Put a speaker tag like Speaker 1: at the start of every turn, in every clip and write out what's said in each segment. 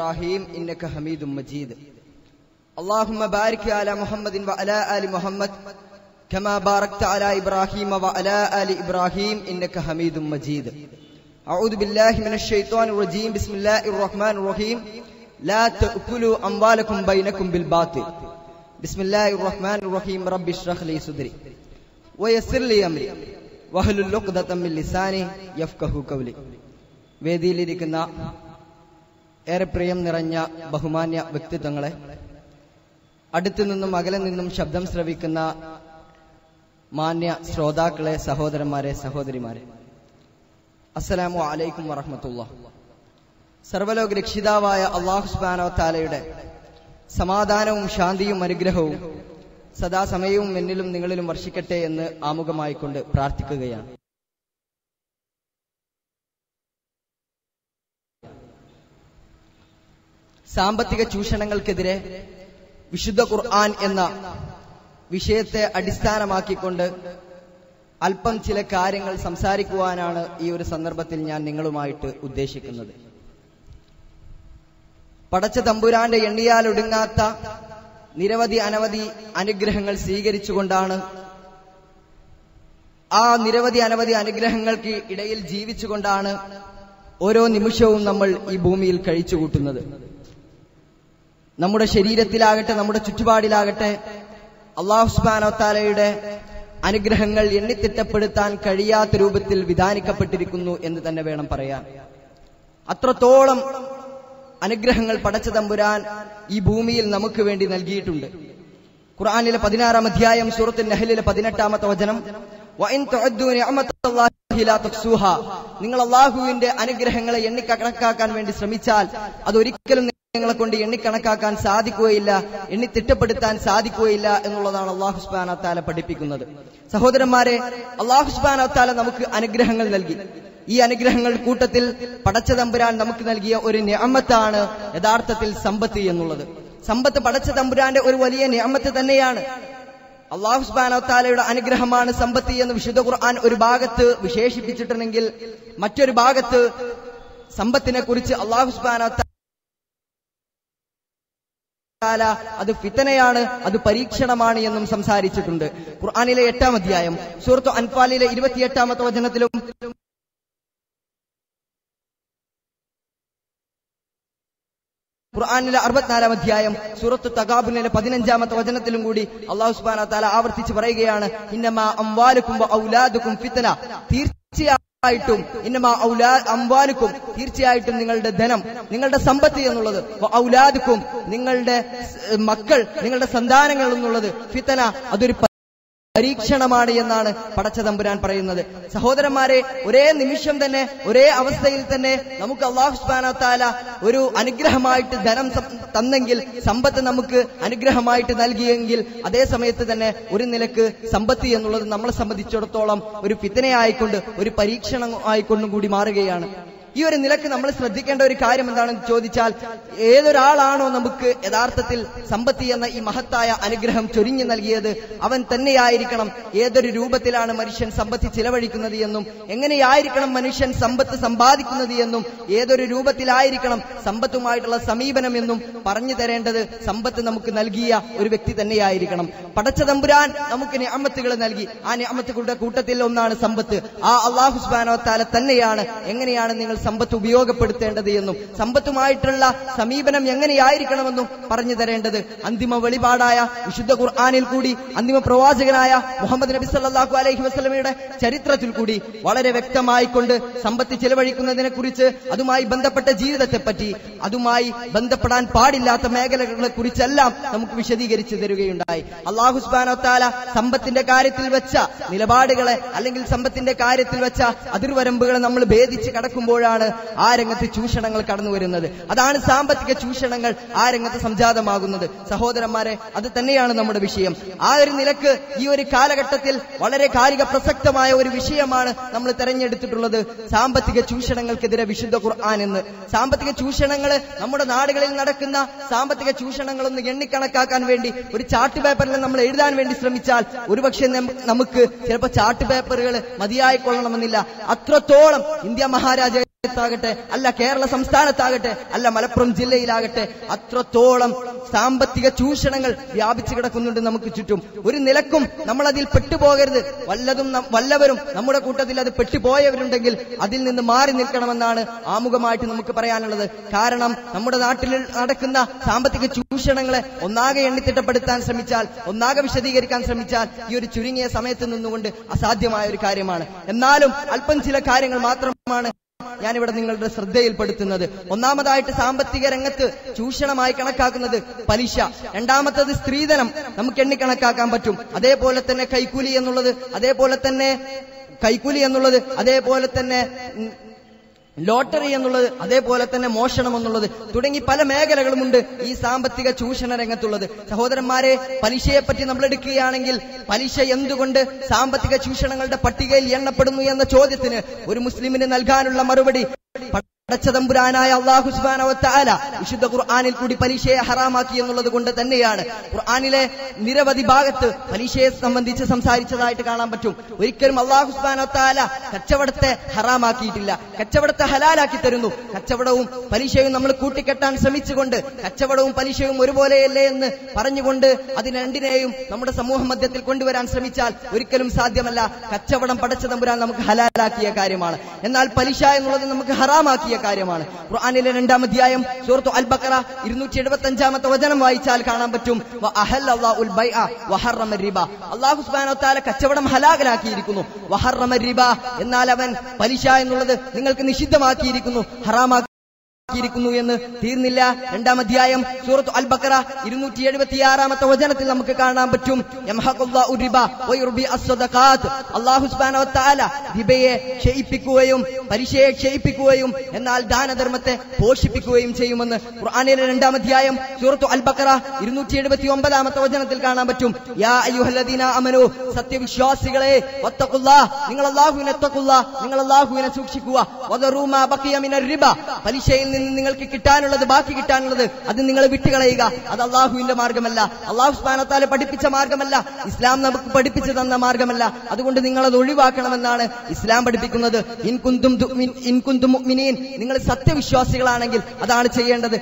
Speaker 1: إبراهيم إنك حميد مجيد اللهم بارك على محمد وعلى آل محمد كما باركت على إبراهيم وعلى آل إبراهيم إنك حميد مجيد أعوذ بالله من الشيطان الرجيم بسم الله الرحمن الرحيم لا تأكلوا أموالكم بينكم بالباطل بسم الله الرحمن الرحيم رب اشرح لي صدري ويسر لي أمري വഹലുൽ ഉഖ്ദത മിൻ ലിസാനി യഫ്ഖഹു ഖൗലി വേദിയിലിരിക്കുന്ന ഏറെ പ്രിയം നിറഞ്ഞ ബഹുമാന്യ വ്യക്തിത്വങ്ങളെ അടുത്തു നിന്നും അകലെ നിന്നും ശബ്ദം ശ്രവിക്കുന്ന മാന്യ ശ്രോതാക്കളെ സഹോദരന്മാരെ സഹോദരിമാരെ. അസ്സലാമു അലൈക്കും വറഹമത്തുള്ള. സർവലോക രക്ഷിതാവായ അള്ളാഹു സുബാനോ താലയുടെ സമാധാനവും ശാന്തിയും അനുഗ്രഹവും സദാസമയവും എന്നിലും നിങ്ങളിലും വർഷിക്കട്ടെ എന്ന് ആമുഖമായിക്കൊണ്ട് പ്രാർത്ഥിക്കുകയാണ്. സാമ്പത്തിക ചൂഷണങ്ങൾക്കെതിരെ വിശുദ്ധ ഖുർആൻ എന്ന വിഷയത്തെ അടിസ്ഥാനമാക്കിക്കൊണ്ട് അല്പം ചില കാര്യങ്ങൾ സംസാരിക്കുവാനാണ് ഈ ഒരു സന്ദർഭത്തിൽ ഞാൻ നിങ്ങളുമായിട്ട് ഉദ്ദേശിക്കുന്നത്. പടച്ച തമ്പുരാന്റെ എണ്ണിയാൽ ഒടുങ്ങാത്ത നിരവധി അനവധി അനുഗ്രഹങ്ങൾ സ്വീകരിച്ചുകൊണ്ടാണ് ആ നിരവധി അനവധി അനുഗ്രഹങ്ങൾക്ക് ഇടയിൽ ജീവിച്ചുകൊണ്ടാണ് ഓരോ നിമിഷവും നമ്മൾ ഈ ഭൂമിയിൽ കഴിച്ചു കൂട്ടുന്നത് നമ്മുടെ ശരീരത്തിലാകട്ടെ നമ്മുടെ ചുറ്റുപാടിലാകട്ടെ അള്ളാഹു സുബാനോത്താലയുടെ അനുഗ്രഹങ്ങൾ എണ്ണിത്തിട്ടപ്പെടുത്താൻ കഴിയാത്ത രൂപത്തിൽ വിധാനിക്കപ്പെട്ടിരിക്കുന്നു എന്ന് തന്നെ വേണം പറയാൻ. അത്രത്തോളം അനുഗ്രഹങ്ങൾ പടച്ച തമ്പുരാൻ ഈ ഭൂമിയിൽ നമുക്ക് വേണ്ടി നൽകിയിട്ടുണ്ട്. ഖുർആാനിലെ പതിനാറാം അധ്യായം സൂറത്തിൽ നഹലിലെ പതിനെട്ടാമത്തെ വചനം നിങ്ങൾ അള്ളാഹുവിന്റെ അനുഗ്രഹങ്ങളെ എണ്ണിക്കണക്കാക്കാൻ വേണ്ടി ശ്രമിച്ചാൽ അതൊരിക്കലും നിങ്ങളെ കൊണ്ട് എണ്ണിക്കണക്കാക്കാൻ സാധിക്കുകയില്ല എണ്ണി തിട്ടപ്പെടുത്താൻ സാധിക്കുകയില്ല എന്നുള്ളതാണ് അള്ളാഹു സുബാനത്താല പഠിപ്പിക്കുന്നത്. സഹോദരന്മാരെ അള്ളാഹു സുബാനത്താല നമുക്ക് അനുഗ്രഹങ്ങൾ നൽകി. ഈ അനുഗ്രഹങ്ങൾ കൂട്ടത്തിൽ പടച്ച തമ്പുരാൻ നമുക്ക് നൽകിയ ഒരു നിയമത്താണ് യഥാർത്ഥത്തിൽ സമ്പത്ത് എന്നുള്ളത്. സമ്പത്ത് പടച്ച തമ്പുരാന്റെ ഒരു വലിയ നിയമത്ത് തന്നെയാണ്. അള്ളാഹു സുബാനോത്താലയുടെ അനുഗ്രഹമാണ് സമ്പത്ത് എന്ന് വിശുദ്ധ ഖുർആൻ ഒരു ഭാഗത്ത് വിശേഷിപ്പിച്ചിട്ടുണ്ടെങ്കിൽ മറ്റൊരു ഭാഗത്ത് സമ്പത്തിനെ കുറിച്ച് അള്ളാഹു സുബാനോത്താല അത് ഫിത്തനയാണ് അത് പരീക്ഷണമാണ് എന്നും സംസാരിച്ചിട്ടുണ്ട്. ഖുർആാനിലെ എട്ടാം അധ്യായം സൂറത്ത് അൻഫാലിലെ ഇരുപത്തിയെട്ടാമത്തെ വചനത്തിലും ഖുർആാനിലെ അറുപത്തിനാലാം അധ്യായം സൂറത്ത് തകാബുലിലെ പതിനഞ്ചാമത്തെ വചനത്തിലും കൂടി അള്ളാഹു സുബാന താല ആവർത്തിച്ച് പറയുകയാണ് ഇന്നമാ അംവാലുക്കും ഔലാദുക്കും ഫിത്തന. തീർച്ചയായിട്ടും ഇന്നമാ ഔലാ അംവാലുക്കും തീർച്ചയായിട്ടും നിങ്ങളുടെ ധനം നിങ്ങളുടെ സമ്പത്ത് എന്നുള്ളത്. ഔലാദുക്കും നിങ്ങളുടെ മക്കൾ നിങ്ങളുടെ സന്താനങ്ങൾ എന്നുള്ളത് ഫിത്തന അതൊരു പരീക്ഷണമാണ് എന്നാണ് പടച്ചതമ്പുരാൻ പറയുന്നത്. സഹോദരന്മാരെ ഒരേ നിമിഷം തന്നെ ഒരേ അവസ്ഥയിൽ തന്നെ നമുക്ക് അള്ളാഹു സുബാന ഒരു അനുഗ്രഹമായിട്ട് ധനം തന്നെങ്കിൽ സമ്പത്ത് നമുക്ക് അനുഗ്രഹമായിട്ട് നൽകിയെങ്കിൽ അതേ സമയത്ത് തന്നെ ഒരു നിലയ്ക്ക് സമ്പത്തി എന്നുള്ളത് നമ്മളെ സംബന്ധിച്ചിടത്തോളം ഒരു ഫിത്തനയായിക്കൊണ്ട് ഒരു പരീക്ഷണം ആയിക്കൊണ്ടും കൂടി മാറുകയാണ്. ഈ ഒരു നിലയ്ക്ക് നമ്മൾ ശ്രദ്ധിക്കേണ്ട ഒരു കാര്യം എന്താണെന്ന് ചോദിച്ചാൽ ഏതൊരാളാണോ നമുക്ക് യഥാർത്ഥത്തിൽ സമ്പത്തി എന്ന ഈ മഹത്തായ അനുഗ്രഹം ചൊരിഞ്ഞു നൽകിയത്? അവൻ തന്നെയായിരിക്കണം. ഏതൊരു രൂപത്തിലാണ് മനുഷ്യൻ സമ്പത്തി ചിലവഴിക്കുന്നത് എന്നും എങ്ങനെയായിരിക്കണം മനുഷ്യൻ സമ്പത്ത് സമ്പാദിക്കുന്നത് എന്നും ഏതൊരു രൂപത്തിലായിരിക്കണം സമ്പത്തുമായിട്ടുള്ള സമീപനം എന്നും പറഞ്ഞു തരേണ്ടത് സമ്പത്ത് നമുക്ക് നൽകിയ ഒരു വ്യക്തി തന്നെയായിരിക്കണം. പടച്ച തമ്പുരാൻ നമുക്ക് ഞാമത്തുകൾ നൽകി. ആ ഞാമത്തുകളുടെ കൂട്ടത്തിൽ ഒന്നാണ് സമ്പത്ത്. ആ അള്ളാഹുസ്ബാനോ താല തന്നെയാണ്. എങ്ങനെയാണ് നിങ്ങൾ സമ്പത്ത് ഉപയോഗപ്പെടുത്തേണ്ടത് എന്നും സമ്പത്തുമായിട്ടുള്ള സമീപനം എങ്ങനെയായിരിക്കണമെന്നും പറഞ്ഞു തരേണ്ടത് അന്തിമ വെളിപാടായ വിശുദ്ധ ഖുർആാനിൽ കൂടി അന്തിമ പ്രവാചകനായ മുഹമ്മദ് നബി സല്ലാഹു അലൈഹി വസ്ലമയുടെ ചരിത്രത്തിൽ കൂടി വളരെ വ്യക്തമായിക്കൊണ്ട് സമ്പത്ത് ചെലവഴിക്കുന്നതിനെ കുറിച്ച് അതുമായി ബന്ധപ്പെട്ട ജീവിതത്തെ പറ്റി അതുമായി ബന്ധപ്പെടാൻ പാടില്ലാത്ത മേഖലകളെ കുറിച്ചെല്ലാം നമുക്ക് വിശദീകരിച്ചു തരികയുണ്ടായി. അള്ളാഹു സുബാനോത്താല സമ്പത്തിന്റെ കാര്യത്തിൽ വെച്ച നിലപാടുകളെ അല്ലെങ്കിൽ സമ്പത്തിന്റെ കാര്യത്തിൽ വെച്ച അതിർവരമ്പുകളെ നമ്മൾ ഭേദിച്ച് കടക്കുമ്പോഴാണ് ആ രംഗത്ത് ചൂഷണങ്ങൾ കടന്നു വരുന്നത്. അതാണ് സാമ്പത്തിക ചൂഷണങ്ങൾ ആ രംഗത്ത് സംജാതമാകുന്നത്. സഹോദരന്മാരെ അത് തന്നെയാണ് നമ്മുടെ വിഷയം. ആ ഒരു നിലയ്ക്ക് ഈ ഒരു കാലഘട്ടത്തിൽ വളരെ കാലിക പ്രസക്തമായ ഒരു വിഷയമാണ് നമ്മൾ തെരഞ്ഞെടുത്തിട്ടുള്ളത്. സാമ്പത്തിക ചൂഷണങ്ങൾക്കെതിരെ വിശുദ്ധ ഖുർആൻ എന്ന്. സാമ്പത്തിക ചൂഷണങ്ങൾ നമ്മുടെ നാടുകളിൽ നടക്കുന്ന സാമ്പത്തിക ചൂഷണങ്ങളൊന്ന് എണ്ണിക്കണക്കാക്കാൻ വേണ്ടി ഒരു ചാർട്ട് പേപ്പറിൽ നമ്മൾ എഴുതാൻ വേണ്ടി ശ്രമിച്ചാൽ ഒരുപക്ഷെ നമുക്ക് ചിലപ്പോൾ ചാർട്ട് പേപ്പറുകൾ മതിയായിക്കൊള്ളണമെന്നില്ല. അത്രത്തോളം ഇന്ത്യ മഹാരാജ രാജ്യത്താകട്ടെ അല്ല കേരള സംസ്ഥാനത്താകട്ടെ അല്ല മലപ്പുറം ജില്ലയിലാകട്ടെ അത്രത്തോളം സാമ്പത്തിക ചൂഷണങ്ങൾ വ്യാപിച്ചു കിടക്കുന്നുണ്ട് നമുക്ക് ചുറ്റും. ഒരു നിലക്കും നമ്മൾ അതിൽ പെട്ടുപോകരുത്. വല്ലതും വല്ലവരും നമ്മുടെ കൂട്ടത്തിൽ അത് പെട്ടുപോയവരുണ്ടെങ്കിൽ അതിൽ നിന്ന് മാറി നിൽക്കണമെന്നാണ് ആമുഖമായിട്ട് നമുക്ക് പറയാനുള്ളത്. കാരണം നമ്മുടെ നാട്ടിൽ നടക്കുന്ന സാമ്പത്തിക ചൂഷണങ്ങളെ ഒന്നാകെ എണ്ണിത്തിട്ടപ്പെടുത്താൻ ശ്രമിച്ചാൽ ഒന്നാകെ വിശദീകരിക്കാൻ ശ്രമിച്ചാൽ ഈ ഒരു ചുരുങ്ങിയ സമയത്ത് നിന്നുകൊണ്ട് അസാധ്യമായ ഒരു കാര്യമാണ്. എന്നാലും അല്പം ചില കാര്യങ്ങൾ മാത്രമാണ് ഞാനിവിടെ നിങ്ങളുടെ ശ്രദ്ധയിൽപ്പെടുത്തുന്നത്. ഒന്നാമതായിട്ട് സാമ്പത്തിക രംഗത്ത് ചൂഷണമായി കണക്കാക്കുന്നത് പലിശ. രണ്ടാമത്തത് സ്ത്രീധനം. നമുക്ക് എണ്ണിക്കണക്കാക്കാൻ പറ്റും. അതേപോലെ തന്നെ കൈക്കൂലി എന്നുള്ളത് അതേപോലെ തന്നെ കൈക്കൂലി എന്നുള്ളത് അതേപോലെ തന്നെ ലോട്ടറി എന്നുള്ളത് അതേപോലെ തന്നെ മോഷണം എന്നുള്ളത് തുടങ്ങി പല മേഖലകളുമുണ്ട് ഈ സാമ്പത്തിക ചൂഷണ രംഗത്തുള്ളത്. സഹോദരന്മാരെ പലിശയെ പറ്റി നമ്മൾ എടുക്കുകയാണെങ്കിൽ പലിശ എന്തുകൊണ്ട് സാമ്പത്തിക ചൂഷണങ്ങളുടെ പട്ടികയിൽ എണ്ണപ്പെടുന്നു എന്ന ചോദ്യത്തിന് ഒരു മുസ്ലിമിന് നൽകാനുള്ള മറുപടി പടച്ചതമ്പുരാനായ അള്ളാഹു സുബാനവത്താല വിശുദ്ധ ഖുർആാനിൽ കൂടി പലിശയെ ഹറാമാക്കി എന്നുള്ളത് കൊണ്ട് തന്നെയാണ് ഖുർആാനിലെ നിരവധി ഭാഗത്ത് പലിശയെ സംബന്ധിച്ച് സംസാരിച്ചതായിട്ട് കാണാൻ പറ്റും. ഒരിക്കലും അള്ളാഹു സുബാനവത്താല കച്ചവടത്തെ ഹറാമാക്കിയിട്ടില്ല. കച്ചവടത്തെ ഹലാലാക്കി തരുന്നു. കച്ചവടവും പലിശയും നമ്മൾ കൂട്ടിക്കെട്ടാൻ ശ്രമിച്ചുകൊണ്ട് കച്ചവടവും പലിശയും ഒരുപോലെയല്ലേ എന്ന് പറഞ്ഞുകൊണ്ട് അതിന് രണ്ടിനെയും നമ്മുടെ സമൂഹ മധ്യത്തിൽ കൊണ്ടുവരാൻ ശ്രമിച്ചാൽ ഒരിക്കലും സാധ്യമല്ല. കച്ചവടം പടച്ചതമ്പുരാൻ നമുക്ക് ഹലാലാക്കിയ കാര്യമാണ്. എന്നാൽ പലിശ എന്നുള്ളത് നമുക്ക് ഹറാമാക്കിയ കാര്യമാണ്. ഖുർആാനിലെ രണ്ടാം അധ്യായം സൂറത്തു അൽ ബക്കറ ഇരുന്നൂറ്റി എഴുപത്തി അഞ്ചാമത്തെ വചനം വായിച്ചാൽ കാണാൻ പറ്റും. വതആല കച്ചവടം ഹലാലാക്കിയിരിക്കുന്നു വഹറമ റിബ എന്നാൽ അവൻ പലിശ എന്നുള്ളത് നിങ്ങൾക്ക് നിഷിദ്ധമാക്കിയിരിക്കുന്നു. ഹറാമാക്കി ിരിക്കുന്നു എന്ന് തീർന്നില്ല. രണ്ടാം അധ്യായം സൂറത്ത് അൽ ബക്കറ ഇരുന്നൂറ്റി എഴുപത്തിയാറാമത്തെ വചനത്തിൽ നമുക്ക് കാണാൻ പറ്റും. റിബയെ ക്ഷയിപ്പിക്കുകയും പലിശയെ ക്ഷയിപ്പിക്കുകയും എന്നാൽ ദാനധർമ്മത്തെ പോഷിപ്പിക്കുകയും ചെയ്യുമെന്ന് ഖുർആനിലെ രണ്ടാം അധ്യായം സൂറത്ത് അൽ ബക്കറ ഇരുന്നൂറ്റി എഴുപത്തി ഒമ്പതാമത്തെ വചനത്തിൽ കാണാൻ പറ്റും. യാ അയ്യുഹല്ലദീന അമനു സത്യവിശ്വാസികളെ ഒത്തക്കുള്ള നിങ്ങൾ തഖുല്ലാ നിങ്ങൾ അല്ലാഹുവിനെ സൂക്ഷിക്കുക പലിശയിൽ നിന്ന് നിങ്ങൾക്ക് കിട്ടാനുള്ളത് ബാക്കി കിട്ടാനുള്ളത് അത് നിങ്ങൾ വിട്ടുകളയുക. അത് അള്ളാഹുവിന്റെ മാർഗമല്ല. അള്ളാഹു സ്ഥാനത്താലെ പഠിപ്പിച്ച മാർഗമല്ല. ഇസ്ലാം നമുക്ക് പഠിപ്പിച്ചു തന്ന മാർഗമല്ല. അതുകൊണ്ട് നിങ്ങൾ അത് ഒഴിവാക്കണമെന്നാണ് ഇസ്ലാം പഠിപ്പിക്കുന്നത്. ഇൻകുന്തും മുഅ്മിനീൻ. നിങ്ങൾ സത്യവിശ്വാസികളാണെങ്കിൽ അതാണ് ചെയ്യേണ്ടത്.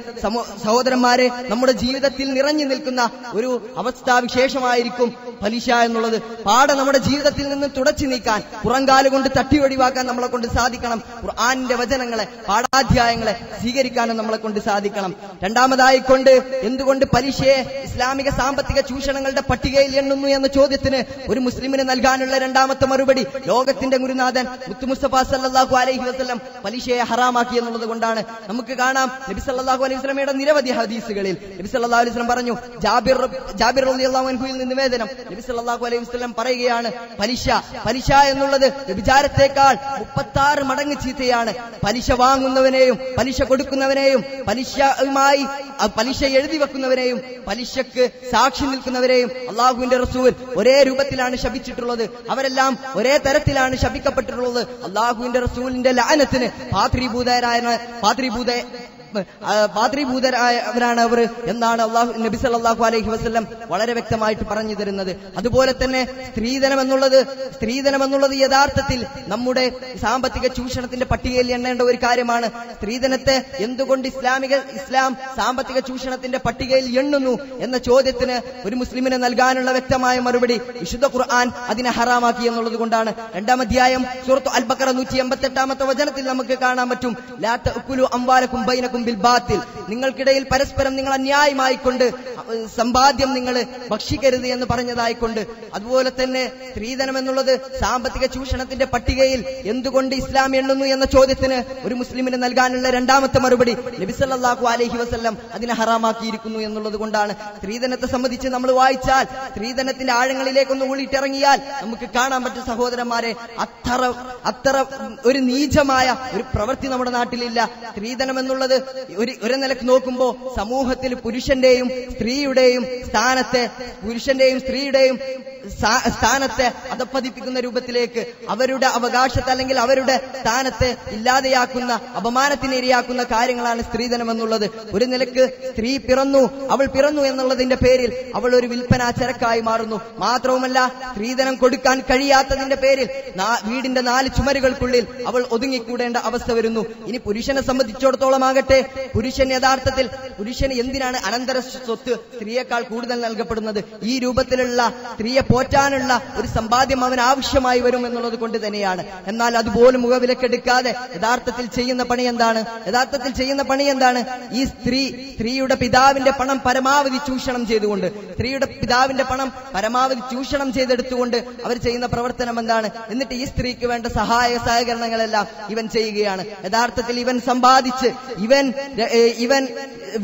Speaker 1: സഹോദരന്മാരെ നമ്മുടെ ജീവിതത്തിൽ നിറഞ്ഞു നിൽക്കുന്ന ഒരു അവസ്ഥാവിശേഷമായിരിക്കും പലിശ എന്നുള്ളത്. പാടെ നമ്മുടെ ജീവിതത്തിൽ നിന്ന് തുടച്ചു നീക്കാൻ പുറങ്കാലുകൊണ്ട് തട്ടി ഒഴിവാക്കാൻ നമ്മളെ കൊണ്ട് സാധിക്കണം. ഖുർആാനിന്റെ വചനങ്ങളെ പാഠാധ്യായങ്ങളെ സ്വീകരിക്കാനും നമ്മളെ കൊണ്ട് സാധിക്കണം. രണ്ടാമതായി കൊണ്ട് എന്തുകൊണ്ട് പലിശയെ ഇസ്ലാമിക സാമ്പത്തിക ചൂഷണങ്ങളുടെ പട്ടികയിൽ എണ്ണുന്നു എന്ന ചോദ്യത്തിന് ഒരു മുസ്ലിമിന് നൽകാനുള്ള രണ്ടാമത്തെ മറുപടി ലോകത്തിന്റെ ഗുരുനാഥൻ മുത്തു മുസ്തഫ സല്ലല്ലാഹു അലൈഹി വസ്ലം പലിശയെ ഹറാമാക്കി എന്നുള്ളത് കൊണ്ടാണ്. നമുക്ക് കാണാം നബി സല്ലല്ലാഹു അലൈഹി വസ്ലമയുടെ നിരവധി ഹദീസുകളിൽ നബി സല്ലല്ലാഹു അലൈഹി വസല്ലം പറഞ്ഞു ജാബിർ ജാബിർ അൻഹുവിൽ നിന്ന് നിവേദനം. നബി സല്ലല്ലാഹു അലൈഹി വസ്ലം പറയുകയാണ് പലിശ പലിശ എന്നുള്ളത് വിചാരത്തെക്കാൾ മുപ്പത്തി മടങ്ങ് ചീത്തയാണ്. പലിശ വാങ്ങുന്നവനെയും പലിശ കൊടുക്കുന്നവനെയും പലിശയുമായി പലിശ എഴുതി വെക്കുന്നവരെയും പലിശക്ക് സാക്ഷി നിൽക്കുന്നവരെയും അള്ളാഹുവിന്റെ റസൂൽ ഒരേ രൂപത്തിലാണ് ശപിച്ചിട്ടുള്ളത്. അവരെല്ലാം ഒരേ തരത്തിലാണ് ശപിക്കപ്പെട്ടിട്ടുള്ളത്. അള്ളാഹുവിന്റെ റസൂലിന്റെ ലാനത്തിന് പാത്രീഭൂതരായ പാത്രീഭൂത ആ, പാത്രീഭൂതരായവരാണ് അവർ എന്നാണ് അള്ളാഹു നബി സല്ലാഹു അലൈഹി വസല്ലം വളരെ വ്യക്തമായിട്ട് പറഞ്ഞു തരുന്നത്. അതുപോലെ തന്നെ സ്ത്രീധനം എന്നുള്ളത് സ്ത്രീധനം എന്നുള്ളത് യഥാർത്ഥത്തിൽ നമ്മുടെ സാമ്പത്തിക ചൂഷണത്തിന്റെ പട്ടികയിൽ എണ്ണേണ്ട ഒരു കാര്യമാണ്. സ്ത്രീധനത്തെ എന്തുകൊണ്ട് ഇസ്ലാമിക ഇസ്ലാം സാമ്പത്തിക ചൂഷണത്തിന്റെ പട്ടികയിൽ എണ്ണുന്നു എന്ന ചോദ്യത്തിന് ഒരു മുസ്ലിമിന് നൽകാനുള്ള വ്യക്തമായ മറുപടി വിശുദ്ധ ഖുർആൻ അതിനെ ഹറാമാക്കി എന്നുള്ളത് കൊണ്ടാണ്. രണ്ടാം അധ്യായം സുഹൃത്തു അൽബക്കറ നൂറ്റി എൺപത്തി എട്ടാമത്തെ വചനത്തിൽ നമുക്ക് കാണാൻ പറ്റും. ലാ അംബാല അംവാലക്കും ബിൽ ബാത്തിൽ. നിങ്ങൾക്കിടയിൽ പരസ്പരം നിങ്ങൾ അന്യായമായി കൊണ്ട് സമ്പാദ്യം നിങ്ങൾ ഭക്ഷിക്കരുത് എന്ന് പറഞ്ഞതായിക്കൊണ്ട്. അതുപോലെ തന്നെ സ്ത്രീധനം എന്നുള്ളത് സാമ്പത്തിക ചൂഷണത്തിന്റെ പട്ടികയിൽ എന്തുകൊണ്ട് ഇസ്ലാം എണ്ണുന്നു എന്ന ചോദ്യത്തിന് ഒരു മുസ്ലിമിന് നൽകാനുള്ള രണ്ടാമത്തെ മറുപടി നബിസല്ലാഹു അലഹി വസല്ലം അതിനെ ഹറാമാക്കിയിരിക്കുന്നു എന്നുള്ളത് കൊണ്ടാണ്. സ്ത്രീധനത്തെ സംബന്ധിച്ച് നമ്മൾ വായിച്ചാൽ സ്ത്രീധനത്തിന്റെ ആഴങ്ങളിലേക്കൊന്ന് ഊളിയിട്ടിറങ്ങിയാൽ നമുക്ക് കാണാൻ പറ്റും സഹോദരന്മാരെ അത്ര അത്ര ഒരു നീചമായ ഒരു പ്രവൃത്തി നമ്മുടെ നാട്ടിലില്ല. സ്ത്രീധനം എന്നുള്ളത് ഒരു ഒരു നിലയ്ക്ക് നോക്കുമ്പോൾ സമൂഹത്തിൽ പുരുഷന്റെയും സ്ത്രീയുടെയും സ്ഥാനത്തെ പുരുഷന്റെയും സ്ത്രീയുടെയും സ്ഥാനത്തെ അധപ്പതിപ്പിക്കുന്ന രൂപത്തിലേക്ക് അവരുടെ അവകാശത്തെ അല്ലെങ്കിൽ അവരുടെ സ്ഥാനത്തെ ഇല്ലാതെയാക്കുന്ന അപമാനത്തിന് ഇരയാക്കുന്ന കാര്യങ്ങളാണ് സ്ത്രീധനം എന്നുള്ളത് ഒരു നിലയ്ക്ക് സ്ത്രീ പിറന്നു അവൾ പിറന്നു എന്നുള്ളതിന്റെ പേരിൽ അവൾ ഒരു വിൽപ്പന ചരക്കായി മാറുന്നു. മാത്രവുമല്ല സ്ത്രീധനം കൊടുക്കാൻ കഴിയാത്തതിന്റെ പേരിൽ വീടിന്റെ നാല് ചുമരുകൾക്കുള്ളിൽ അവൾ ഒതുങ്ങിക്കൂടേണ്ട അവസ്ഥ വരുന്നു. ഇനി പുരുഷനെ സംബന്ധിച്ചിടത്തോളം ആകട്ടെ പുരുഷൻ യഥാർത്ഥത്തിൽ പുരുഷന് എന്തിനാണ് അനന്തര സ്വത്ത് സ്ത്രീയേക്കാൾ കൂടുതൽ നൽകപ്പെടുന്നത്? ഈ രൂപത്തിലുള്ള സ്ത്രീയെ പോറ്റാനുള്ള ഒരു സമ്പാദ്യം അവൻ ആവശ്യമായി വരും എന്നുള്ളത് കൊണ്ട് തന്നെയാണ്. എന്നാൽ അതുപോലും മുഖവിലക്കെടുക്കാതെ യഥാർത്ഥത്തിൽ ചെയ്യുന്ന പണി എന്താണ്? യഥാർത്ഥത്തിൽ ചെയ്യുന്ന പണി എന്താണ്? ഈ സ്ത്രീ സ്ത്രീയുടെ പിതാവിന്റെ പണം പരമാവധി ചൂഷണം ചെയ്തുകൊണ്ട് സ്ത്രീയുടെ പിതാവിന്റെ പണം പരമാവധി ചൂഷണം ചെയ്തെടുത്തുകൊണ്ട് അവർ ചെയ്യുന്ന പ്രവർത്തനം എന്താണ്? എന്നിട്ട് ഈ സ്ത്രീക്ക് വേണ്ട സഹായ സഹകരണങ്ങളെല്ലാം ഇവൻ ചെയ്യുകയാണ്. യഥാർത്ഥത്തിൽ ഇവൻ സമ്പാദിച്ച് ഇവൻ ഇവൻ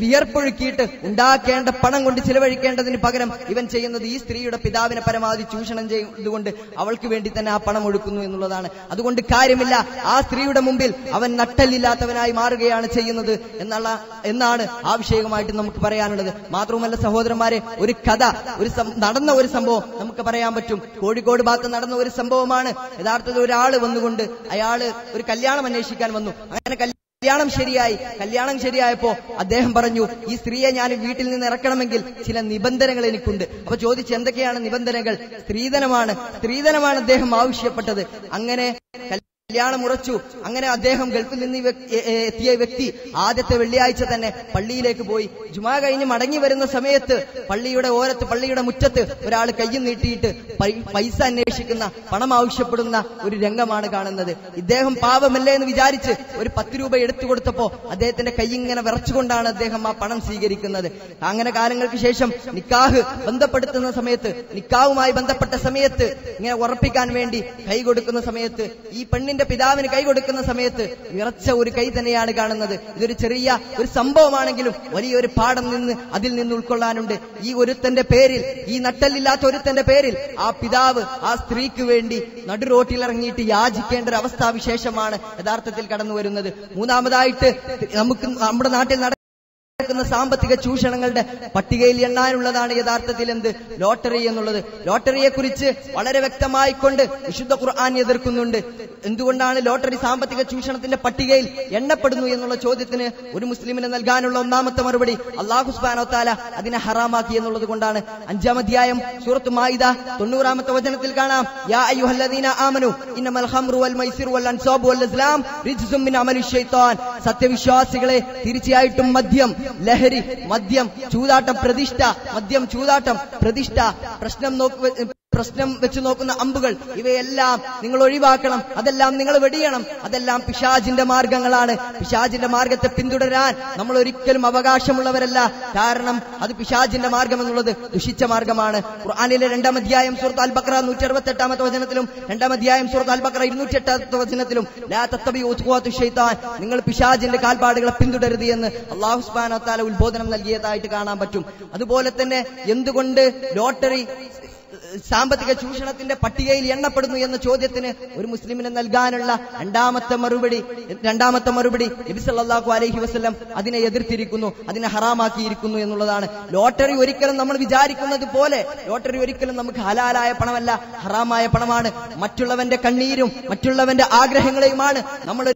Speaker 1: വിയർപ്പൊഴുക്കിയിട്ട് ഉണ്ടാക്കേണ്ട പണം കൊണ്ട് ചിലവഴിക്കേണ്ടതിന് പകരം ഇവൻ ചെയ്യുന്നത് ഈ സ്ത്രീയുടെ പിതാവിനെ പരമാവധി ചൂഷണം ചെയ്തുകൊണ്ട് അവൾക്ക് വേണ്ടി തന്നെ ആ പണം ഒഴുക്കുന്നു എന്നുള്ളതാണ്. അതുകൊണ്ട് കാര്യമില്ല. ആ സ്ത്രീയുടെ മുമ്പിൽ അവൻ നട്ടല്ലില്ലാത്തവനായി മാറുകയാണ് ചെയ്യുന്നത് എന്നുള്ള എന്നാണ് ആവശ്യകമായിട്ട് നമുക്ക് പറയാനുള്ളത്. മാത്രവുമല്ല സഹോദരന്മാരെ ഒരു കഥ ഒരു നടന്ന ഒരു സംഭവം നമുക്ക് പറയാൻ പറ്റും. കോഴിക്കോട് ഭാഗത്ത് നടന്ന ഒരു സംഭവമാണ്. യഥാർത്ഥത്തിൽ ഒരാൾ വന്നുകൊണ്ട് അയാൾ ഒരു കല്യാണം അന്വേഷിക്കാൻ വന്നു. അങ്ങനെ കല്യാണം ശരിയായി. കല്യാണം ശരിയായപ്പോ അദ്ദേഹം പറഞ്ഞു ഈ സ്ത്രീയെ ഞാൻ വീട്ടിൽ നിന്ന് ഇറക്കണമെങ്കിൽ ചില നിബന്ധനകൾ എനിക്കുണ്ട്. അപ്പൊ ചോദിച്ചു എന്തൊക്കെയാണ് നിബന്ധനകൾ? സ്ത്രീധനമാണ്. സ്ത്രീധനമാണ് അദ്ദേഹം ആവശ്യപ്പെട്ടത്. അങ്ങനെ കല്യാണം ഉറച്ചു. അങ്ങനെ അദ്ദേഹം ഗൾഫിൽ നിന്ന് എത്തിയ വ്യക്തി ആദ്യത്തെ വെള്ളിയാഴ്ച തന്നെ പള്ളിയിലേക്ക് പോയി. ജുമാ കഴിഞ്ഞ് മടങ്ങി വരുന്ന സമയത്ത് പള്ളിയുടെ ഓരത്ത് പള്ളിയുടെ മുറ്റത്ത് ഒരാൾ കയ്യും നീട്ടിയിട്ട് പൈസ അന്വേഷിക്കുന്ന പണം ആവശ്യപ്പെടുന്ന ഒരു രംഗമാണ് കാണുന്നത്. ഇദ്ദേഹം പാപമല്ലേ എന്ന് വിചാരിച്ച് ഒരു പത്ത് രൂപ എടുത്തു കൊടുത്തപ്പോ അദ്ദേഹത്തിന്റെ കൈ ഇങ്ങനെ വിറച്ചുകൊണ്ടാണ് അദ്ദേഹം ആ പണം സ്വീകരിക്കുന്നത്. അങ്ങനെ കാലങ്ങൾക്ക് ശേഷം നിക്കാഹ് ബന്ധപ്പെടുത്തുന്ന സമയത്ത് നിക്കാവുമായി ബന്ധപ്പെട്ട സമയത്ത് ഇങ്ങനെ ഉറപ്പിക്കാൻ വേണ്ടി കൈ കൊടുക്കുന്ന സമയത്ത് ഈ പെണ്ണിന്റെ പിതാവിന് കൈ കൊടുക്കുന്ന സമയത്ത് വിറച്ച ഒരു കൈ തന്നെയാണ് കാണുന്നത്. ഇതൊരു ചെറിയ ഒരു സംഭവമാണെങ്കിലും വലിയൊരു പാഠം നിന്ന് അതിൽ നിന്ന് ഉൾക്കൊള്ളാനുണ്ട്. ഈ ഒരുത്തന്റെ പേരിൽ ഈ നട്ടല്ലില്ലാത്ത ഒരുത്തന്റെ പേരിൽ ആ പിതാവ് ആ സ്ത്രീക്ക് വേണ്ടി നടുറോട്ടിലിറങ്ങിയിട്ട് യാചിക്കേണ്ട ഒരു അവസ്ഥാവിശേഷമാണ് യഥാർത്ഥത്തിൽ കടന്നു വരുന്നത് മൂന്നാമതായിട്ട് നമുക്ക് നമ്മുടെ നാട്ടിൽ നട നടക്കുന്ന സാമ്പത്തിക ചൂഷണങ്ങളുടെ പട്ടികയിൽ എണ്ണാനുള്ളതാണ് യഥാർത്ഥത്തിൽ എന്ത്? ലോട്ടറി എന്നുള്ളത്. ലോട്ടറിയെ കുറിച്ച് വളരെ വ്യക്തമായി കൊണ്ട് വിശുദ്ധ ഖുർആൻ എതിർക്കുന്നുണ്ട്. എന്തുകൊണ്ടാണ് ലോട്ടറി സാമ്പത്തിക ചൂഷണത്തിന്റെ പട്ടികയിൽ എണ്ണപ്പെടുന്നു എന്നുള്ള ചോദ്യത്തിന് ഒരു മുസ്ലിമിന് നൽകാനുള്ള ഒന്നാമത്തെ മറുപടി അള്ളാഹു താല അതിനെ ഹറാമാക്കി എന്നുള്ളത് കൊണ്ടാണ്. അഞ്ചാം അധ്യായം സൂറത്ത് മായിദ തൊണ്ണൂറാമത്തെ വചനത്തിൽ കാണാം. യാ അയ്യുഹല്ലദീന ഇന്നമൽ ഖംറു വൽ വൽ ശൈത്താൻ. സത്യവിശ്വാസികളെ തീർച്ചയായിട്ടും മദ്യം ലഹരി മദ്യം ചൂതാട്ടം പ്രതിഷ്ഠ മദ്യം ചൂതാട്ടം പ്രതിഷ്ഠ പ്രശ്നം നോക്ക് പ്രശ്നം വെച്ച് നോക്കുന്ന അമ്പുകൾ ഇവയെല്ലാം നിങ്ങൾ ഒഴിവാക്കണം. അതെല്ലാം നിങ്ങൾ വെടിയണം. അതെല്ലാം പിശാജിന്റെ മാർഗങ്ങളാണ്. പിശാജിന്റെ മാർഗത്തെ പിന്തുടരാൻ നമ്മൾ ഒരിക്കലും അവകാശമുള്ളവരല്ല. കാരണം അത് പിശാജിന്റെ മാർഗം എന്നുള്ളത് ദുഷിച്ച മാർഗമാണ്. ഖുർആാനിലെ രണ്ടാം അധ്യായം സുഹൃത്ത് അൽ ബക്ര നൂറ്റി അറുപത്തി എട്ടാമത്തെ വചനത്തിലും രണ്ടാം അധ്യായം സുഹൃത്ത് അൽ ബക്ര ഇരുന്നൂറ്റി എട്ടാമത്തെ വചനത്തിലും നിങ്ങൾ പിശാജിന്റെ കാൽപാടുകളെ പിന്തുടരുത് എന്ന് അള്ളാഹു സുബ്ഹാനഹു വ തആല ഉത്ബോധനം നൽകിയതായിട്ട് കാണാൻ പറ്റും. അതുപോലെ തന്നെ എന്തുകൊണ്ട് ലോട്ടറി സാമ്പത്തിക ചൂഷണത്തിന്റെ പട്ടികയിൽ എണ്ണപ്പെടുന്നു എന്ന ചോദ്യത്തിന് ഒരു മുസ്ലിമിന് നൽകാനുള്ള രണ്ടാമത്തെ മറുപടി രണ്ടാമത്തെ മറുപടി നബി സല്ലല്ലാഹു അലൈഹി വസല്ലം അതിനെ എതിർത്തിരിക്കുന്നു അതിനെ ഹറാമാക്കിയിരിക്കുന്നു എന്നുള്ളതാണ്. ലോട്ടറി ഒരിക്കലും നമ്മൾ വിചാരിക്കുന്നത് പോലെ ലോട്ടറി ഒരിക്കലും നമുക്ക് ഹലാലായ പണമല്ല ഹറാമായ പണമാണ്. മറ്റുള്ളവന്റെ കണ്ണീരും മറ്റുള്ളവന്റെ ആഗ്രഹങ്ങളെയുമാണ് നമ്മൾ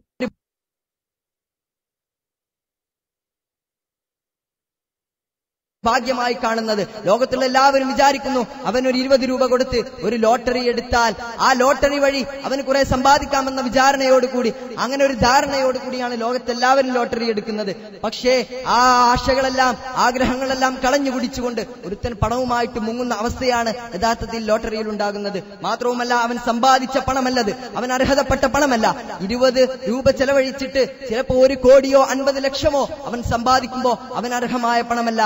Speaker 1: ഭാഗ്യമായി കാണുന്നത്. ലോകത്തുള്ള എല്ലാവരും വിചാരിക്കുന്നു അവൻ ഒരു ഇരുപത് രൂപ കൊടുത്ത് ഒരു ലോട്ടറി എടുത്താൽ ആ ലോട്ടറി വഴി അവന് കുറെ സമ്പാദിക്കാമെന്ന വിചാരണയോടുകൂടി അങ്ങനെ ഒരു ധാരണയോടുകൂടിയാണ് ലോകത്തെല്ലാവരും ലോട്ടറി എടുക്കുന്നത്. പക്ഷേ ആ ആശകളെല്ലാം ആഗ്രഹങ്ങളെല്ലാം കളഞ്ഞു കുടിച്ചുകൊണ്ട് ഒരുത്തൻ പണവുമായിട്ട് മുങ്ങുന്ന അവസ്ഥയാണ് യഥാർത്ഥത്തിൽ ലോട്ടറിയിൽ ഉണ്ടാകുന്നത്. മാത്രവുമല്ല അവൻ സമ്പാദിച്ച പണമല്ലത്. അവൻ അർഹതപ്പെട്ട പണമല്ല. ഇരുപത് രൂപ ചെലവഴിച്ചിട്ട് ചിലപ്പോ ഒരു കോടിയോ അൻപത് ലക്ഷമോ അവൻ സമ്പാദിക്കുമ്പോ അവൻ അർഹമായ പണമല്ല.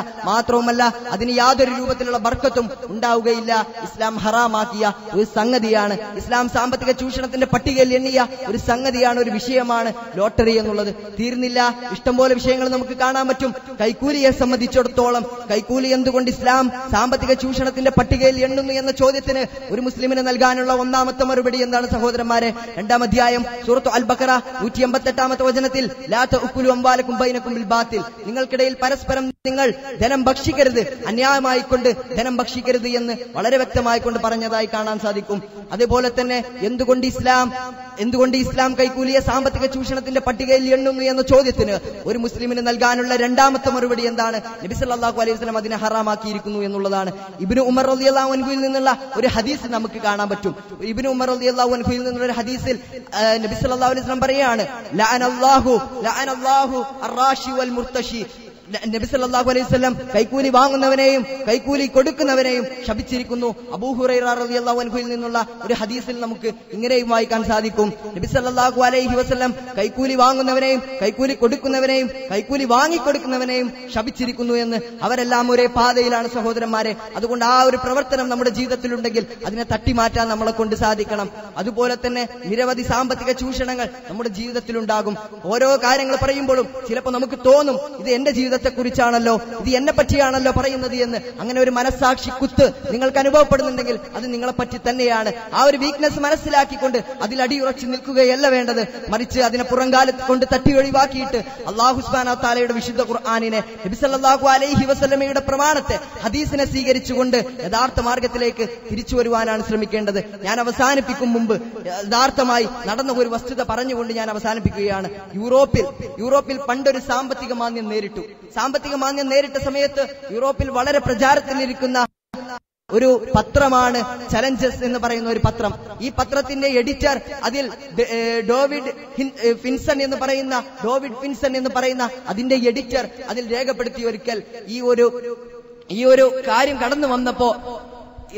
Speaker 1: മാത്രവുമല്ല അതിന് യാതൊരു രൂപത്തിലുള്ള ബർക്കത്തും ഉണ്ടാവുകയില്ല. ഇസ്ലാം ഹറാമാക്കിയ ഒരു സംഗതിയാണ്. ഇസ്ലാം സാമ്പത്തിക ചൂഷണത്തിന്റെ പട്ടികയിൽ എണ്ണിയ ഒരു സംഗതിയാണ് ഒരു വിഷയമാണ് ലോട്ടറി എന്നുള്ളത്. തീർന്നില്ല. ഇഷ്ടംപോലെ വിഷയങ്ങൾ നമുക്ക് കാണാൻ പറ്റും. കൈക്കൂലിയെ സംബന്ധിച്ചിടത്തോളം കൈക്കൂലി എന്തുകൊണ്ട് ഇസ്ലാം സാമ്പത്തിക ചൂഷണത്തിന്റെ പട്ടികയിൽ എണ്ണുന്നു എന്ന ചോദ്യത്തിന് ഒരു മുസ്ലിമിന് നൽകാനുള്ള ഒന്നാമത്തെ മറുപടി എന്താണ് സഹോദരന്മാരെ? രണ്ടാം അധ്യായം സൂറത്ത് അൽ ബക്കറ നൂറ്റി എൺപത്തെട്ടാമത്തെ വചനത്തിൽ ലാത്ത ഉക്കുലു അമ്പാലക്കും ബൈനക്കും ബിൽ ബാത്തിൽ. നിങ്ങൾക്കിടയിൽ പരസ്പരം നിങ്ങൾ ധനം ഭക്ഷിക്കരുത്. അന്യായമായി കൊണ്ട് ധനം ഭക്ഷിക്കരുത് എന്ന് വളരെ വ്യക്തമായി കൊണ്ട് പറഞ്ഞതായി കാണാൻ സാധിക്കും. അതുപോലെ തന്നെ എന്തുകൊണ്ട് ഇസ്ലാം എന്തുകൊണ്ട് ഇസ്ലാം കൈക്കൂലിയ സാമ്പത്തിക ചൂഷണത്തിന്റെ പട്ടികയിൽ എണ്ണുന്നു എന്ന ചോദ്യത്തിന് ഒരു മുസ്ലിമിന് നൽകാനുള്ള രണ്ടാമത്തെ മറുപടി എന്താണ്? നബി സല്ലല്ലാഹു അലൈഹി വസല്ലം അതിനെ ഹറാമാക്കിയിരിക്കുന്നു എന്നുള്ളതാണ്. ഇബിന് ഉമർ റളിയല്ലാഹു അൻഹുവിൽ നിന്നുള്ള ഒരു ഹദീസ് നമുക്ക് കാണാൻ പറ്റും. ഇബിന് ഉമർ റളിയല്ലാഹു അൻഹുവിൽ നിന്നുള്ള ഒരു ഹദീസിൽ നബി സല്ലല്ലാഹു അലൈഹി വസല്ലം പറയാണ് നബി സല്ലല്ലാഹു അലൈഹി വസല്ലം കൈക്കൂലി വാങ്ങുന്നവനെയും കൈക്കൂലി കൊടുക്കുന്നവനെയും ശപിച്ചിരിക്കുന്നു. അബൂഹുറൈറിയാഹുവിൽ റളിയല്ലാഹു അൻഹുവിൽ നിന്നുള്ള ഒരു ഹദീസിൽ നമുക്ക് ഇങ്ങനെയും വായിക്കാൻ സാധിക്കും. നബി സല്ലല്ലാഹു അലൈഹി വസല്ലം കൈക്കൂലി വാങ്ങുന്നവനെയും കൈക്കൂലി കൊടുക്കുന്നവനെയും കൈക്കൂലി വാങ്ങിക്കൊടുക്കുന്നവനെയും ശപിച്ചിരിക്കുന്നു എന്ന് അവരെല്ലാം ഒരേ പാതയിലാണ് സഹോദരന്മാരെ. അതുകൊണ്ട് ആ ഒരു പ്രവർത്തനം നമ്മുടെ ജീവിതത്തിലുണ്ടെങ്കിൽ അതിനെ തട്ടിമാറ്റാൻ നമ്മളെ കൊണ്ട് സാധിക്കണം. അതുപോലെ തന്നെ നിരവധി സാമ്പത്തിക ചൂഷണങ്ങൾ നമ്മുടെ ജീവിതത്തിലുണ്ടാകും. ഓരോ കാര്യങ്ങൾ പറയുമ്പോഴും ചിലപ്പോൾ നമുക്ക് തോന്നും ഇത് എന്റെ ജീവിതത്തെ കുറിച്ചാണല്ലോ ഇത് എന്നെ പറ്റിയാണല്ലോ പറയുന്നത് എന്ന് അങ്ങനെ ഒരു മനസ്സാക്ഷി കുത്ത് നിങ്ങൾക്ക് അനുഭവപ്പെടുന്നുണ്ടെങ്കിൽ അത് നിങ്ങളെ പറ്റി തന്നെയാണ്. ആ ഒരു വീക്ക്നെസ് മനസ്സിലാക്കിക്കൊണ്ട് അതിൽ അടിയുറച്ചു നിൽക്കുകയല്ല വേണ്ടത്. മറിച്ച് അതിനെ പുറംകാലത്ത് കൊണ്ട് തട്ടി ഒഴിവാക്കിയിട്ട് അള്ളാഹുസ്ബാന താലയുടെ വിശുദ്ധ ഖുർആാനിനെ നബിസല്ലാഹു അലൈഹി വസ്ലമയുടെ പ്രമാണത്തെ ഹദീസിനെ സ്വീകരിച്ചുകൊണ്ട് യഥാർത്ഥ മാർഗത്തിലേക്ക് തിരിച്ചു വരുവാനാണ് ശ്രമിക്കേണ്ടത്. ഞാൻ അവസാനിപ്പിക്കും മുമ്പ് യഥാർത്ഥമായി നടന്ന ഒരു വസ്തുത പറഞ്ഞുകൊണ്ട് ഞാൻ അവസാനിപ്പിക്കുകയാണ്. യൂറോപ്പിൽ യൂറോപ്പിൽ പണ്ടൊരു സാമ്പത്തിക മാന്ദ്യം നേരിട്ടു. സാമ്പത്തിക മാന്ദ്യം നേരിട്ട സമയത്ത് യൂറോപ്പിൽ വളരെ പ്രചാരത്തിലിരിക്കുന്ന ഒരു പത്രമാണ് ചലഞ്ചസ് എന്ന് പറയുന്ന ഒരു പത്രം. ഈ പത്രത്തിന്റെ എഡിറ്റർ അതിൽ ഡോവിഡ് ഫിൻസൺ എന്ന് പറയുന്ന ഡോവിഡ് ഫിൻസൺ എന്ന് പറയുന്ന അതിന്റെ എഡിറ്റർ അതിൽ രേഖപ്പെടുത്തി ഒരിക്കൽ ഈ ഒരു ഈ ഒരു കാര്യം കടന്നു വന്നപ്പോ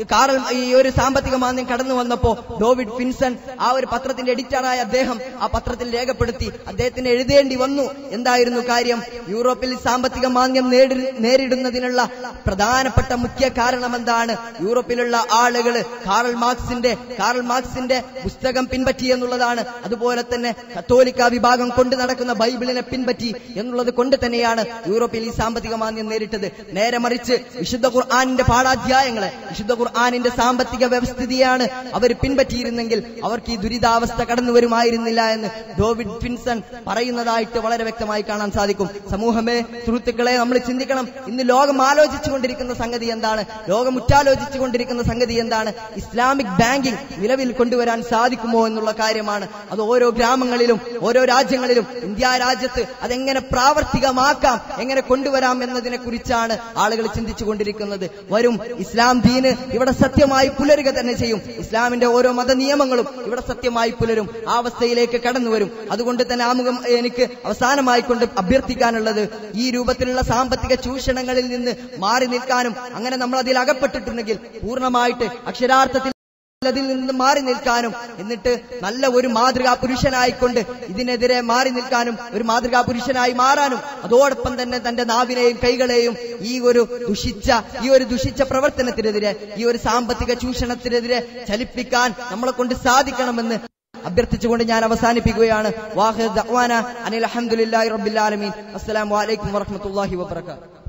Speaker 1: കാറൽ ഈ ഒരു സാമ്പത്തിക മാന്ദ്യം കടന്നു വന്നപ്പോ ഡോവിഡ് ഫിൻസൺ ആ ഒരു പത്രത്തിന്റെ എഡിറ്ററായ അദ്ദേഹം ആ പത്രത്തിൽ രേഖപ്പെടുത്തി അദ്ദേഹത്തിന് എഴുതേണ്ടി വന്നു. എന്തായിരുന്നു കാര്യം? യൂറോപ്പിൽ സാമ്പത്തിക മാന്ദ്യം നേരിടുന്നതിനുള്ള പ്രധാനപ്പെട്ട മുഖ്യ കാരണം എന്താണ്? യൂറോപ്പിലുള്ള ആളുകൾ കാറൽ മാർക്സിന്റെ കാറൽ മാർക്സിന്റെ പുസ്തകം പിൻപറ്റി എന്നുള്ളതാണ്. അതുപോലെ തന്നെ കത്തോലിക്ക വിഭാഗം കൊണ്ട് നടക്കുന്ന ബൈബിളിനെ പിൻപറ്റി എന്നുള്ളത് കൊണ്ട് തന്നെയാണ് യൂറോപ്പിൽ ഈ സാമ്പത്തിക മാന്ദ്യം നേരിട്ടത്. നേരെ മറിച്ച് വിശുദ്ധ ഖുർആാനിന്റെ പാഠാധ്യായങ്ങളെ വിശുദ്ധ ഖുർആാനിന്റെ സാമ്പത്തിക വ്യവസ്ഥിതിയാണ് അവർ പിൻപറ്റിയിരുന്നെങ്കിൽ അവർക്ക് ഈ ദുരിതാവസ്ഥ കടന്നു വരുമായിരുന്നില്ല എന്ന് ഡോവിഡ് ഫിൻസൺ പറയുന്നതായിട്ട് വളരെ വ്യക്തമായി കാണാൻ സാധിക്കും. സമൂഹമേ സുഹൃത്തുക്കളെ നമ്മൾ ചിന്തിക്കണം. ഇന്ന് ലോകം ആലോചിച്ചു കൊണ്ടിരിക്കുന്ന സംഗതി എന്താണ്? ലോകം ഉറ്റാലോചിച്ചു കൊണ്ടിരിക്കുന്ന സംഗതി എന്താണ്? ഇസ്ലാമിക് ബാങ്കിംഗ് നിലവിൽ കൊണ്ടുവരാൻ സാധിക്കുമോ എന്നുള്ള കാര്യമാണ്. അത് ഓരോ ഗ്രാമങ്ങളിലും ഓരോ രാജ്യങ്ങളിലും ഇന്ത്യ രാജ്യത്ത് അതെങ്ങനെ പ്രാവർത്തികമാക്കാം എങ്ങനെ കൊണ്ടുവരാം എന്നതിനെ കുറിച്ചാണ് ആളുകൾ ചിന്തിച്ചു കൊണ്ടിരിക്കുന്നത്. വരും ഇസ്ലാം ദീന് ഇവിടെ സത്യമായി പുലരുക തന്നെ ചെയ്യും. ഇസ്ലാമിന്റെ ഓരോ മത നിയമങ്ങളും ഇവിടെ സത്യമായി പുലരും. ആ അവസ്ഥയിലേക്ക് കടന്നു വരും. അതുകൊണ്ട് തന്നെ ആമുഖം എനിക്ക് അവസാനമായി കൊണ്ട് അഭ്യർത്ഥിക്കാനുള്ളത് ഈ രൂപത്തിലുള്ള സാമ്പത്തിക ചൂഷണങ്ങളിൽ നിന്ന് മാറി നിൽക്കാനും അങ്ങനെ നമ്മൾ അതിൽ അകപ്പെട്ടിട്ടുണ്ടെങ്കിൽ പൂർണമായിട്ട് അക്ഷരാർത്ഥത്തിൽ അതിൽ നിന്ന് മാറി നിൽക്കാനും എന്നിട്ട് നല്ല ഒരു മാതൃകാ പുരുഷനായിക്കൊണ്ട് ഇതിനെതിരെ മാറി നിൽക്കാനും ഒരു മാതൃകാ പുരുഷനായി മാറാനും അതോടൊപ്പം തന്നെ തന്റെ നാവിനെയും കൈകളെയും ഈ ഒരു ദുഷിച്ച ഈ ഒരു ദുഷിച്ച പ്രവർത്തനത്തിനെതിരെ ഈ ഒരു സാമ്പത്തിക ചൂഷണത്തിനെതിരെ ചലിപ്പിക്കാൻ നമ്മളെ കൊണ്ട് സാധിക്കണമെന്ന് അഭ്യർത്ഥിച്ചുകൊണ്ട് ഞാൻ അവസാനിപ്പിക്കുകയാണ്. വാഹിദ് അനിൽ അൽഹംദുലില്ലാഹി റബ്ബിൽ ആലമീൻ. അസ്സലാമു അലൈക്കും വറഹ്മത്തുള്ളാഹി വബറകാതുഹു.